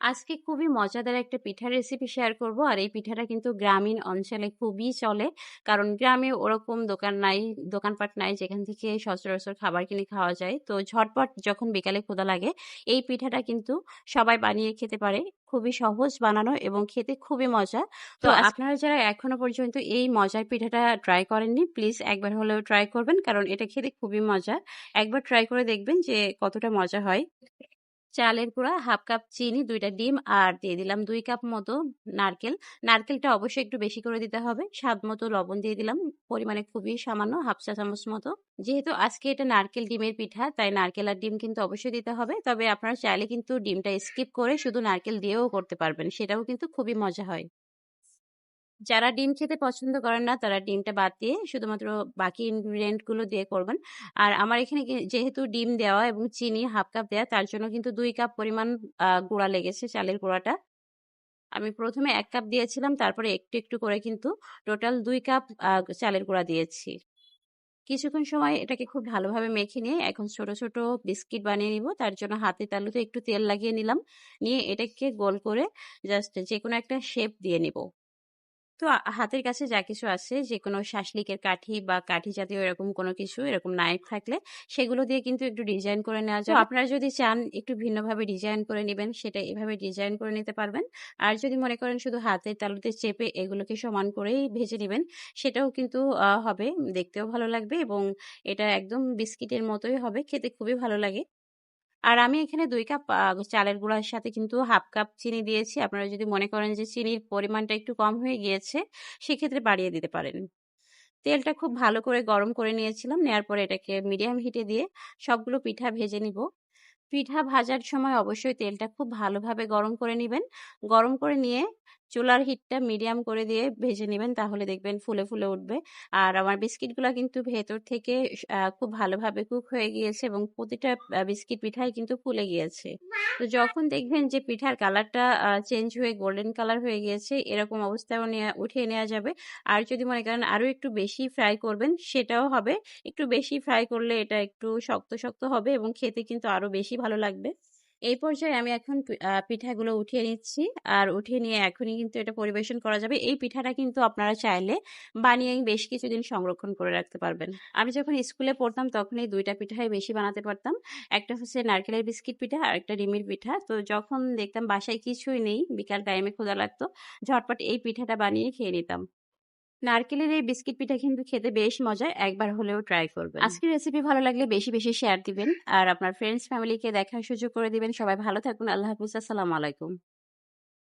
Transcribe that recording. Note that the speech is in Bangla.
আজকে খুবই মজাদার একটা পিঠার রেসিপি শেয়ার করব। আর এই পিঠাটা কিন্তু গ্রামীণ অঞ্চলে খুবই চলে। কারণ গ্রামে ওরকম দোকান নাই, দোকানপাট নাই যেখান থেকে সচরাচর খাবার কিনে খাওয়া যায়। তো ঝটপট যখন বিকালে ক্ষুধা লাগে, এই পিঠাটা কিন্তু সবাই বানিয়ে খেতে পারে। খুবই সহজ বানানো এবং খেতে খুবই মজা। তো তো আপনারা যারা এখনও পর্যন্ত এই মজার পিঠাটা ট্রাই করেননি, প্লিজ একবার হলেও ট্রাই করবেন। কারণ এটা খেতে খুবই মজা। একবার ট্রাই করে দেখবেন যে কতটা মজা হয়। চালের গুঁড়া, 1/2 কাপ চিনি, দুইটা ডিম আর দিয়ে দিলাম দুই কাপ মতো নারকেল। নারকেলটা অবশ্যই একটু বেশি করে দিতে হবে। স্বাদ মতো লবণ দিয়ে দিলাম। পরিমাণে খুবই সামান্য 1/2 চা চামচ মতো। যেহেতু আজকে এটা নারকেল ডিমের পিঠা, তাই নারকেল আর ডিম কিন্তু অবশ্যই দিতে হবে। তবে আপনারা চাইলে কিন্তু ডিমটা স্কিপ করে শুধু নারকেল দিয়েও করতে পারবেন। সেটাও কিন্তু খুবই মজা হয়। যারা ডিম খেতে পছন্দ করেন না, তারা ডিমটা বাদ দিয়ে শুধুমাত্র বাকি ইনগ্রিডিয়েন্টগুলো দিয়ে করবেন। আর আমার এখানে যেহেতু ডিম দেওয়া এবং চিনি 1/2 কাপ দেওয়া তার জন্য কিন্তু দুই কাপ পরিমাণ গুঁড়া লেগেছে, চালের গুঁড়াটা। আমি প্রথমে এক কাপ দিয়েছিলাম, তারপরে একটু, একটু করে কিন্তু টোটাল দুই কাপ চালের গুঁড়া দিয়েছি। কিছুক্ষণ সময় এটাকে খুব ভালোভাবে মেখে নিয়ে এখন ছোট, ছোট বিস্কিট বানিয়ে নিব। তার জন্য হাতের তালুতে একটু তেল লাগিয়ে নিলাম। নিয়ে এটাকে গোল করে জাস্ট যে কোনো একটা শেপ দিয়ে নিব। তো হাতের কাছে যা কিছু আছে, যেকোনো শাসলিকের কাঠি বা কাঠি জাতীয় এরকম কোনো কিছু, এরকম নাইফ থাকলে সেগুলো দিয়ে কিন্তু একটু ডিজাইন করে নেওয়া যায়। আপনারা যদি চান একটু ভিন্নভাবে ডিজাইন করে নেবেন সেটা এভাবে ডিজাইন করে নিতে পারবেন। আর যদি মনে করেন শুধু হাতের তালুতে চেপে এগুলোকে সমান করেই ভেজে নিবেন, সেটাও কিন্তু হবে। দেখতেও ভালো লাগবে এবং এটা একদম বিস্কিটের মতোই হবে। খেতে খুবই ভালো লাগে। আর আমি এখানে দুই কাপ চালের গুঁড়ার সাথে কিন্তু 1/2 কাপ চিনি দিয়েছি। আপনারা যদি মনে করেন যে চিনির পরিমাণটা একটু কম হয়ে গিয়েছে, সেক্ষেত্রে বাড়িয়ে দিতে পারেন। তেলটা খুব ভালো করে গরম করে নিয়েছিলাম। নেয়ার পরে এটাকে মিডিয়াম হিটে দিয়ে সবগুলো পিঠা ভেজে নিব। পিঠা ভাজার সময় অবশ্যই তেলটা খুব ভালোভাবে গরম করে নেবেন গরম করে নিয়ে চুলার হিটটা মিডিয়াম করে দিয়ে ভেজে নেবেন তাহলে দেখবেন ফুলে, ফুলে উঠবে। আর আমার বিস্কিটগুলা কিন্তু ভেতর থেকে খুব ভালোভাবে কুক হয়ে গিয়েছে এবং প্রতিটা বিস্কিট পিঠাই কিন্তু ফুলে গিয়েছে। তো যখন দেখবেন যে পিঠার কালারটা চেঞ্জ হয়ে গোল্ডেন কালার হয়ে গিয়েছে, এরকম অবস্থায়ও নেয়া উঠিয়ে নেওয়া যাবে। আর যদি মনে করেন আরও একটু বেশি ফ্রাই করবেন, সেটাও হবে। একটু বেশি ফ্রাই করলে এটা একটু শক্ত, শক্ত হবে এবং খেতে কিন্তু আরও বেশি ভালো লাগবে। এই পর্যায়ে আমি এখন পিঠাগুলো উঠিয়ে নিচ্ছি। আর উঠিয়ে নিয়ে এখনই কিন্তু এটা পরিবেশন করা যাবে। এই পিঠাটা কিন্তু আপনারা চাইলে বানিয়ে বেশ কিছুদিন সংরক্ষণ করে রাখতে পারবেন। আমি যখন স্কুলে পড়তাম তখন এই দুইটা পিঠাই বেশি বানাতে পারতাম। একটা হচ্ছে নারকেলের বিস্কিট পিঠা, আর একটা ডিমের পিঠা। তো যখন দেখতাম বাসায় কিছুই নেই, বিকাল টাইমে ক্ষুধা লাগতো, ঝটপট এই পিঠাটা বানিয়ে খেয়ে নিতাম। নারকেলের এই বিস্কিট পিঠা কিন্তু খেতে বেশ মজা। একবার হলেও ট্রাই করবেন। আজকের রেসিপি ভালো লাগলে বেশি, বেশি শেয়ার দিবেন। আর আপনার ফ্রেন্ডস, ফ্যামিলিকে দেখার সুযোগ করে দিবেন। সবাই ভালো থাকুন। আল্লাহ হাফিজ আসসালাম আলাইকুম।